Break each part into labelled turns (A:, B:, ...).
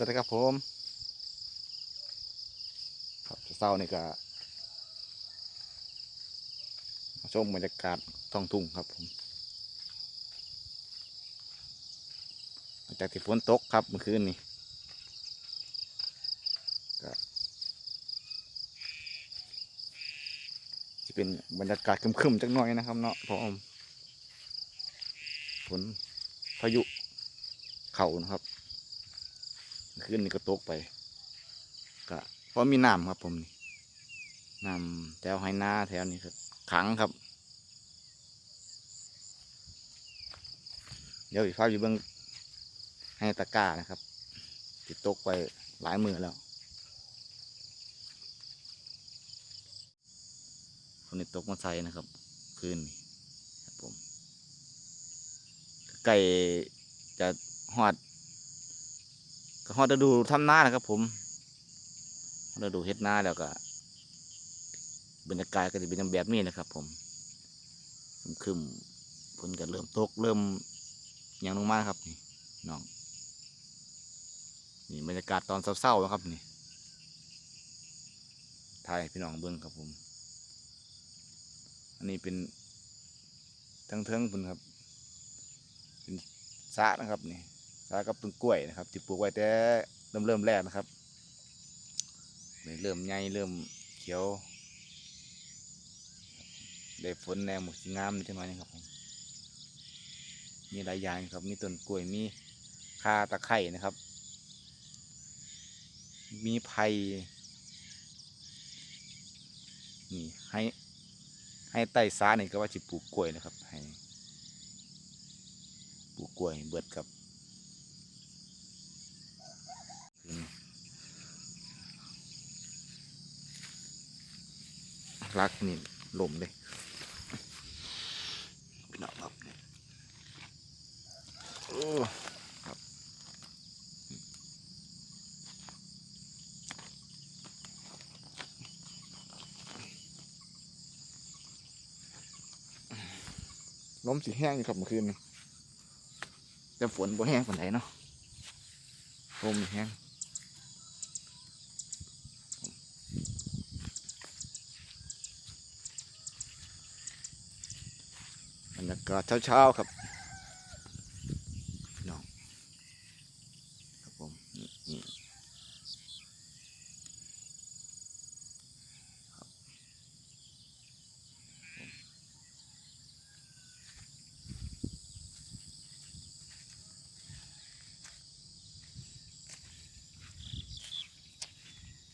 A: สวัสดีครับผมครับเช้านี่ก็ชมบรรยากาศท้องทุ่งครับผมหลังจากที่ฝนตกครับเมื่อคืนนี้ก็จะเป็นบรรยากาศครึมๆจักหน่อยนะครับเนาะพราะว่าฝนพายุเข่านะครับ ขึ้นนี่ก็ตกไปก็เพราะมีน้ำครับผมนี่น้ำแถวไฮนาแถวนี้ครับขังครับ เดี๋ยวอีกภาพอยู่เบื้องให้ตะก้านะครับติดตกไปหลายมือแล้วคนนี้ตกมาใส่นะครับคืนนี้ครับผมไก่จะหอด ก็ฮอดดูทำน้านะครับ ผมฮอดฤดูเฮ็ดนาแล้วก็บรรยากาศก็จะเป็นแบบนี้นะครับ ผมคึมฝนก็เริ่มตกเริ่มยังลงมาครับนี่น้องนี่บรรยากาศตอนเศร้าๆนะครับนี่ถ่ายพี่น้องเบิ้งครับผม อันนี้เป็นทั้งเทิงๆพุ่นครับ เป็นสะนะครับนี่ สากับต้นกล้วยนะครับที่ปลูกไว้แต่เริ่มเริ่มแรกนะครับเริ่มใหญ่เริ่มเขียวได้ฝนแนวหมกสีงามนี่ใช่ไหมครับผมมีหลายอย่างครับ มีต้นกล้วยมีคาตะไคร่นะครับ มีไผ่นี่ให้ให้ไต่ซ้านี่ก็ว่าจะปลูกกล้วยนะครับให้ปลูกกล้วยเบิดกับ รักนี่ลมเลยพี่น้องครับโอ้ครับลมสีแห้งอยู่ครับเมื่อคืนนี้แต่ฝนบ่แห้งปานไหนเนาะลมแห้ง บรรยากาศเช้าๆครับน้องครับผมนี่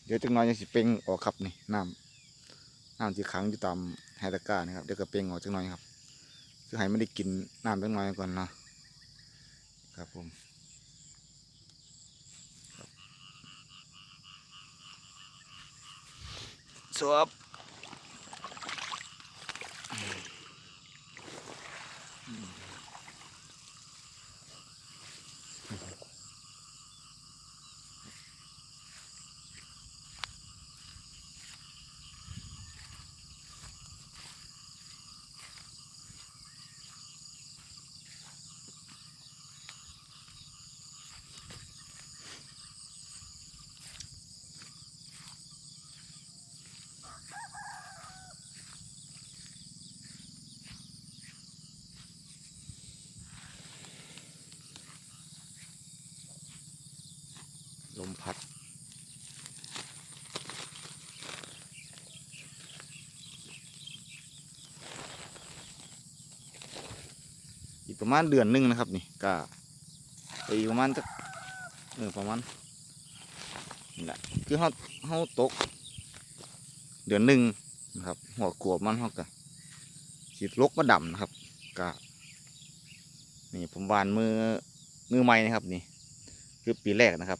A: เดี๋ยวจังน้อยยังสิเป่งออกครับนี่น้ำน้ำที่ขังอยู่ตามไฮตะกร้านะครับเดี๋ยวก็เป่งออกจังน้อยครับ คือให้ไม่ได้กินน้ำจังน้อยก่อนเนาะครับผมสวัสวบ ประมาณเดือนหนึ่งนะครับ นี่ก็อีประมาณสักเออประมาณนี่แหละคือเขาเขาตก เดือนหนึ่งนะครับ หัวกลัวบมันเขาก็ฉีดลกมาดำนะครับก็นี่ผมวานมือมือใหม่นะครับนี่ คือปีแรกนะครับ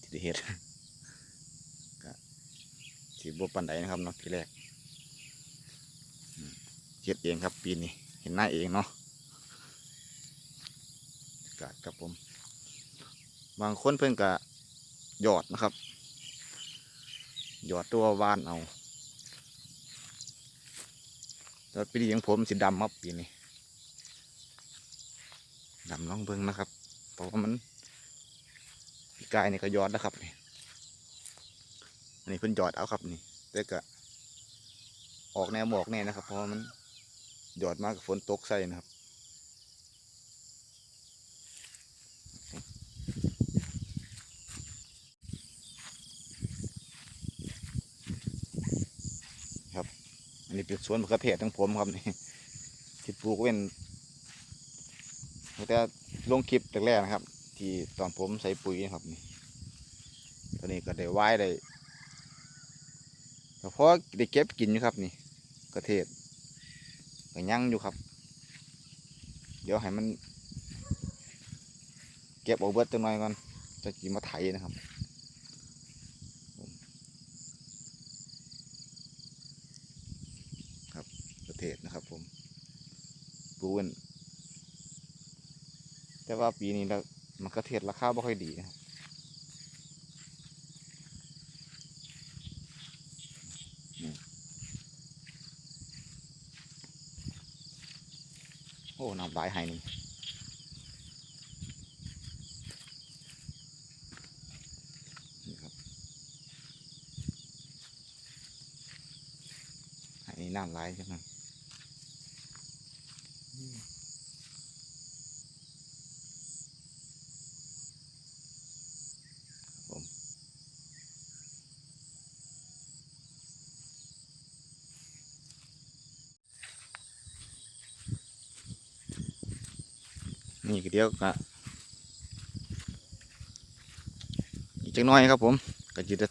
A: ที่ด้เห็ดก็สีบปันไดนะครับเนาะปีแรกเห็ดเองครับปีนี้เห็นหน้าเองเนาะ กาดครับผม บางคนเพิ่นก็หยอดนะครับ หยอดตัววานเอาแต่ปีนี้ของผมสีดำครับปีนี้ดำลองเบิ่งนะครับ เพราะว่ามันปีกายนี่ก็ยอดแล้วครับนี่อันนี้เพิ่นยอดเอาครับนี่แต่ก็ออกแนวหมอกแน่นะครับ เพราะว่ามันยอดมากกับฝนตกใส่นะครับ อันนี้เป็นสวนมะเขือเทศของผมครับนี่ที่ปลูกเว้นตั้งแต่ลงคลิปแรกๆนะครับ ที่ตอนผมใส่ปุ๋ยนะครับนี่ตอนนี้ก็ได้ไว้ได้ก็พอได้เก็บกินอยู่ครับนี่กระเทศก็ยังอยู่ครับ เดี๋ยวให้มัน เก็บเอาเบิดจังหน่อยก่อนจะกินมาไถนะครับ ประเทศนะครับผม ปลูกเว้นแต่ว่าปีนี้แล้วมันก็เทศราคาไม่ค่อยดีนะครับโอ้น้ำลายหายนี่นี่ครับไหายนี่น้ำลายใช่ไหม นี่ก็เดียวก็อีกจังน้อยครับผมก็จะ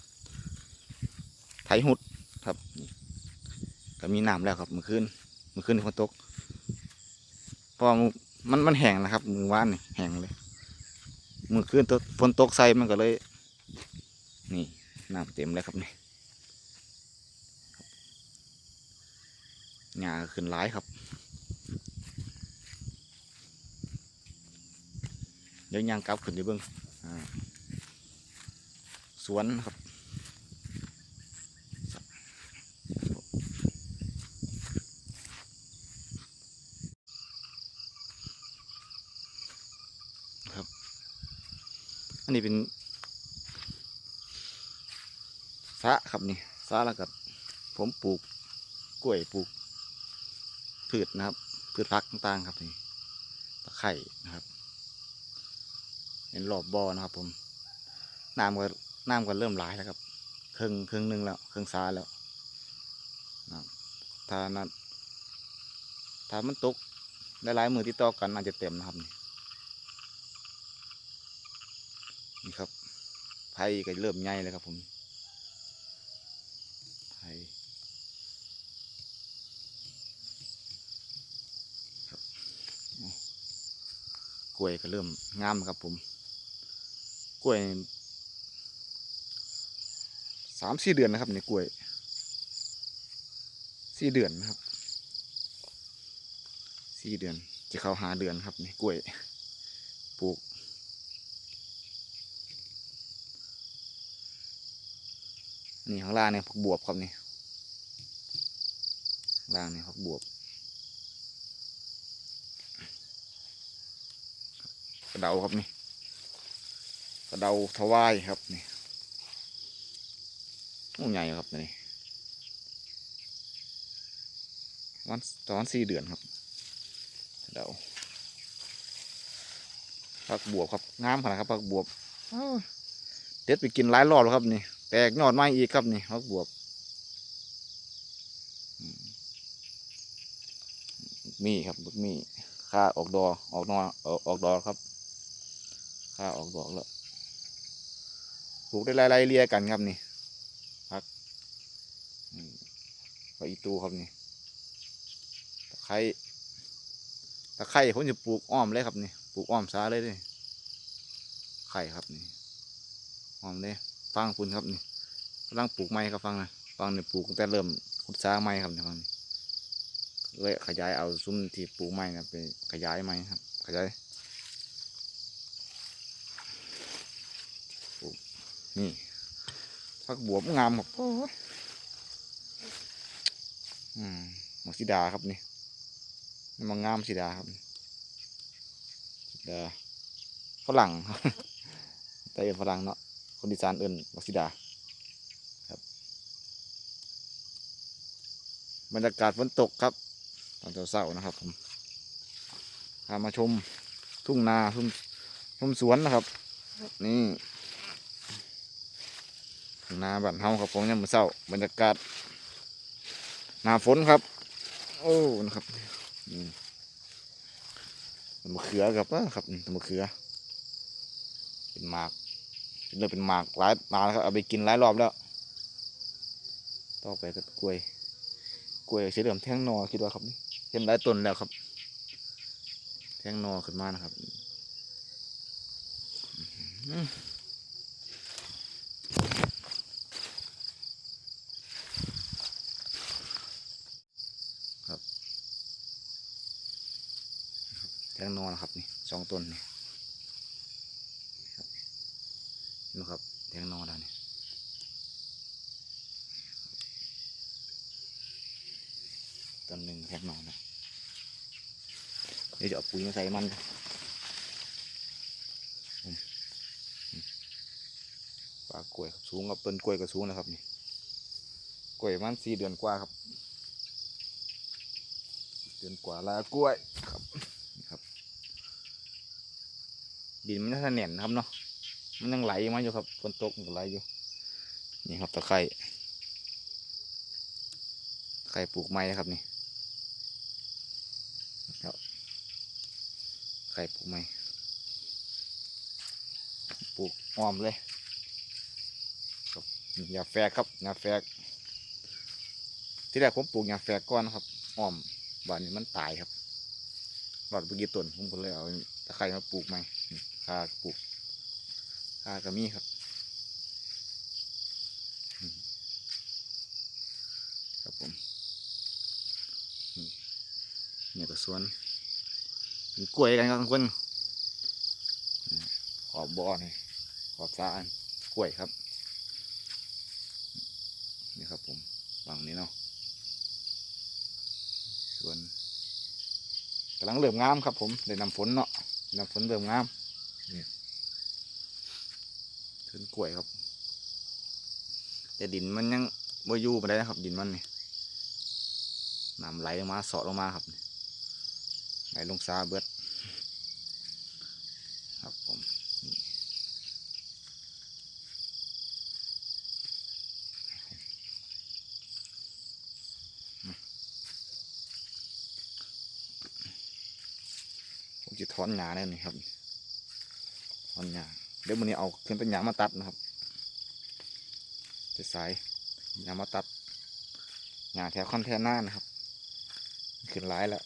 A: ไถหุดครับก็มีน้ำแล้วครับเมื่อคืนเมื่อคืนฝนตกเพราะมันมันแห้งนะครับ มือว่านแห้งเลยเมื่อคืนตฝนตกใส่มันก็เลย นี่น้ำเต็มเลยครับนี่หญ้าขึ้นหลายครับ เดี๋ยวยางกลับขึ้นไปเบิ้งอ่าสวนครับ อันนี้เป็นสะครับนี่สะแล้วกับผมปลูกกล้วยปลูกพืชนะครับพืชพักต่างๆครับนี่ตะไคร่นะครับ เห็นรอบบอนะครับ ผมน้ำก็น้ำก็เริ่มไหลแล้วครับครึ่งครึ่งหนึ่งแล้วครึ่งสาแล้วนะถ้านั้นถ้ามันตกได้หลายมือที่ต่อกันอาจจะเต็มนะครับ นี่นี่ครับไผ่ก็เริ่มใหญ่แล้วครับ ผมไผ่กล้วยก็เริ่มงามครับผม ล้วยสามสี่เดือนนะครับในกล้วยสี่เดือนนะครับสี่เดือนจะเข้าหาเดือนครับในกล้วยปลูกนี่ข้างล่างเนี่ยผักบวบครับนี่ล่างเนี่ยผักบวบกระเดาครับนี่ เดาทวายครับนี่โอ้ใหญ่ครับนี่วันตอนสี่เดือนครับเดาผักบวบครับงามขนาดครับผักบวบเด็ดไปกินหลายรอบแล้วครับนี่แตกยอดไม้อีกครับนี่ฮักบวบมีครับมีค่าออกดอกออกนอออกอกดอกครับค่าออกดอกแล้ว ปลูกได้ไล่ๆเลียกันครับนี่พักก็อีตูครับนี่ตะไคร้ตะไคร้ผมจะปลูกอ้อมเลยครับนี่ปลูกอ้อมซาเลยด้วยไข่ครับนี่อ้อมเลยฟังคุณครับนี่กำลังปลูกไม้ครับฟังนะฟังเนี่ยปลูกตั้งแต่เริ่มขุดสร้าไม้ครับนี่ฟังนี่เลยขยายเอาซุ้มที่ปลูกไม้นะไปขยายไม้ครับ ขยายปลูก นี่พักบวบงามครับโอ้อืมหมกสีดาครับนี่มันงามสีดาครับสีดาฝรั่งแต่เอินฝรั่งเนาะคนอีสานเอินบักซิดาครับบรรยากาศฝนตกครับตอนเช้าๆนะครับผมพามาชมทุ่งนาชมชมสวนนะครับ นี่ นาบ้านเฮาครับผมยังมือเช้าบรรยากาศหน้าฝนครับ โอ้นะครับนี่ต้นมะเขือครับนะครับนี่ต้นมะเขือ เป็นหมากเป็นเรื่อเป็นหมากหลายมาแล้วครับเอาไปกินหลายรอบแล้ว ต่อไปก็กล้วย กล้วยเฉลิมแท่งนอคิดว่าครับนี่เห็นหลายต้นแล้วครับ แท่งนอขึ้นมานะครับอื้อหือครับ แท่งนอนะครับนี่สองต้นนี่นไหมครับแทงนอแล้วนี่ต้นหนึ่งแทงนอนะเดี๋ยวจะเอาปุ๋ยมาใส่มันนะปลากล้วยครับสูงกับต้นกล้วยก็สูงนะครับนี่กล้วยมันสี่เดือนกว่าครับ เดือนกว่าแล้วกล้วยครับ ดินมันน่าจะแน่นนะครับเนาะมันยังไหลมาอยู่ครับฝนตกมันก็ไหลอยู่ นี่ครับตะไคร่ไข่ปลูกไม้ครับนี่ครับไข่ปลูกไม้ปลูกอ้อมเลยครับยาแฝกครับยาแฝกที่แรกผมปลูกยาแฝกก่อนนะครับอ้อมบ้านนี้มันตายครับหลอดไปกี่ต้นผมก็เลยเอาตะไคร่มาปลูกใหม่นี่ ค่าปลูกปลากระมีครับครับผมเนี่ยก็สวนมีกล้วยกันครับทุกคนขอบบ่อนี่ขอบสระอันกล้วยครับ นี่ครับผมฝั่งนี้เนาะสวนกำลังเริ่มงามครับผมได้นำฝนเนาะนำฝนเริ่มงาม ต้นกล้วยครับ แต่ดินมันยังบ่อยู่ไปได้นะครับ ดินมันนี่น้ำไหลลงมาสาะลงมาครับไหลลงซาเบิดครับผมผมจะถอนหญ้าแน่นี่ครับ อนหญ้าเดี๋ยวมันนี้เอาขึ้นเป็นหยามาตัดนะครับจะสายหยามาตัดหยาแถวคอนเทนเนอร์นะครับ ขึ้นร้ายแล้ว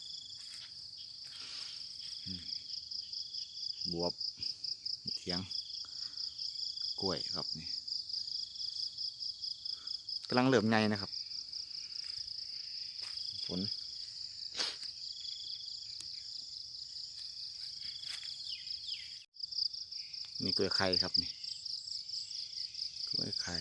A: บวบเทียง กล้วยครับนี่กำลังเริ่มใหญ่นะครับ ฝน นี่กล้วยไข่ครับนี่กล้วยไข่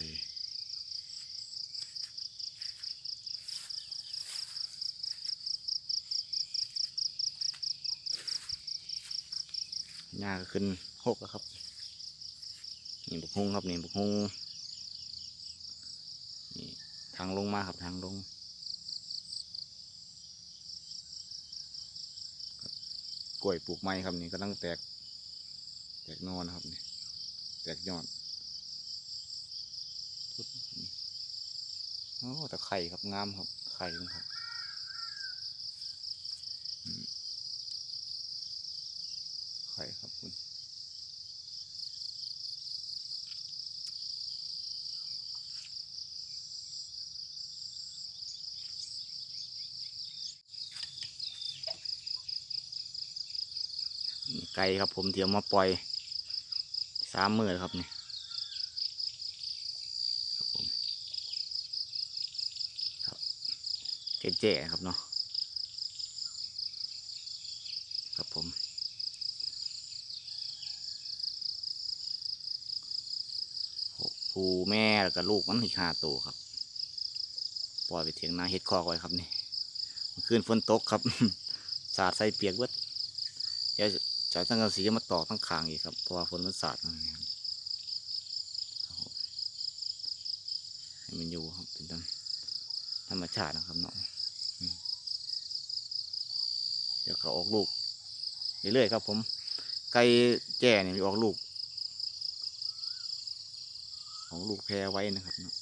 A: หญ้าขึ้นหกแล้วครับ นี่บุกฮุงครับนี่บุกฮุงนี่ทางลงมาครับทางลงกล้วยปลูกไม้ครับนี่กำลังแตก กนอนนะครับนี่แตกยอดพุดนี่โอ้แต่ไข่ครับงามครับ ไข่ครับไข่ครับคุณไก่ครับผมเดี๋ยวมาปล่อย สามมือครับนี่ครับผมครับเจ๊ๆครับเนาะครับผมผูแม่แล้วก็ลูกมันอีกห้าตัวครับ ปล่อยไปเถียงนาเฮ็ดคอกไว้ครับนี่มื่อคืนฝนตกครับ สาดใส่เปียกเบิดเดี๋ยว จายทั้งกระสีมาต่อทั้งคางอีกครับเพราะว่าฝนมันสาดนี่ครับให้มันอยู่ครับเป็นธรรมชาตินะครับน้องเดี๋ยวเขาออกลูกเรื่อยๆครับ ผมไก่แจ่เนี่ยออกลูก ของลูกแพรไว้นะครับเนาะ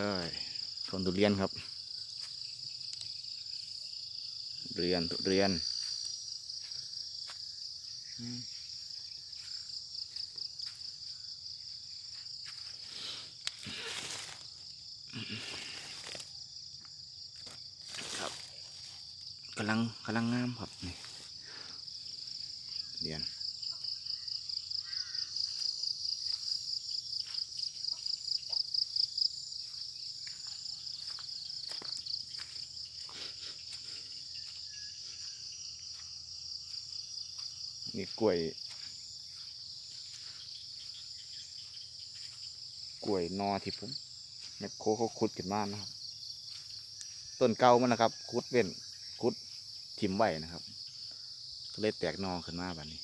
A: เอ้ยต้นทุเรียนครับ เรียนทุเรียนครับกำลังกำลังงามครับนี่เรียนนี่ กล้วย กล้วยนอที่ผมแมคโครเขาขุดขึ้นมานะครับ ต้นเก่ามันนะครับขุดเว้นขุดทิมไว้นะครับก็เลยแตกนอขึ้นมาแบบนี้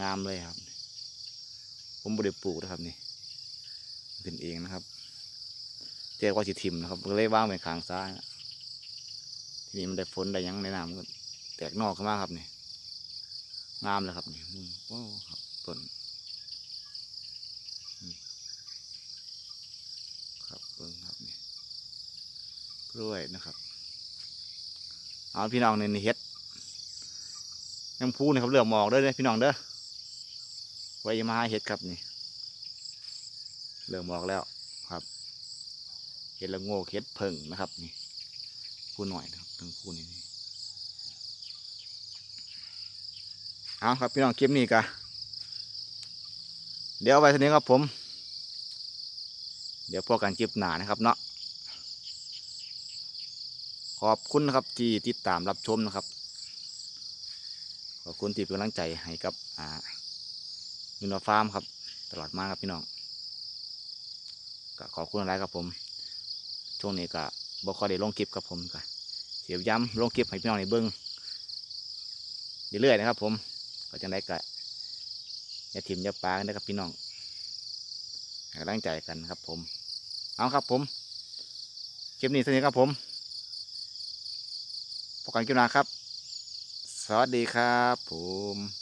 A: งามเลยครับ ผมบริปลูกนะครับนี่ขึ้นเองนะครับเจ๊ว่าสิทิมนะครับก็เลยว่างไว้ข้างซ้ายนะทีนี้มันได้ฝนได้ยังในน้ำก็แตกนอขึ้นมาครับนี่ งามเลยครับนี่อืมโอ้ครับต้นครับเบิ่งครับนี่กล้วยนะครับเอาพี่น้องในนี่เฮ็ดยังพูนะครับเลือกหมอกเด้อเด้อพี่น้องเด้อไว้มาหาเฮ็ดครับนี่เลือกหมอกแล้วครับเฮ็ดละโงกเฮ็ดเพิ่งนะครับนี่พูหน่อยนะครับทั้งพูนี่ เอาครับพี่น้องคลิปนี้กะเดี๋ยวไว้ทีนี้ครับผม เดี๋ยวพอกันคลิปหนานะครับเนาะขอบคุณนะครับที่ติดตามรับชมนะครับ ขอบคุณที่เป็นกำลังใจให้กับอ่ามินวาฟาร์มครับ ตลอดมาครับพี่น้องก็ขอบคุณอะไรครับผม ช่วงนี้ก็บอกขอได้ลงคลิปครับผมก็เสียบย้ำลงคลิปให้พี่น้องในเบิ้องเรื่อยๆนะครับผม ก็จังได้ก็อย่าถิ่มอย่าปลากันนะครับพี่น้องห้กำลังใจกันครับ ผม เอาครับผมคลิปนี้เท่านี้ครับผมพบกันคลิปหน้าครับ สวัสดีครับผม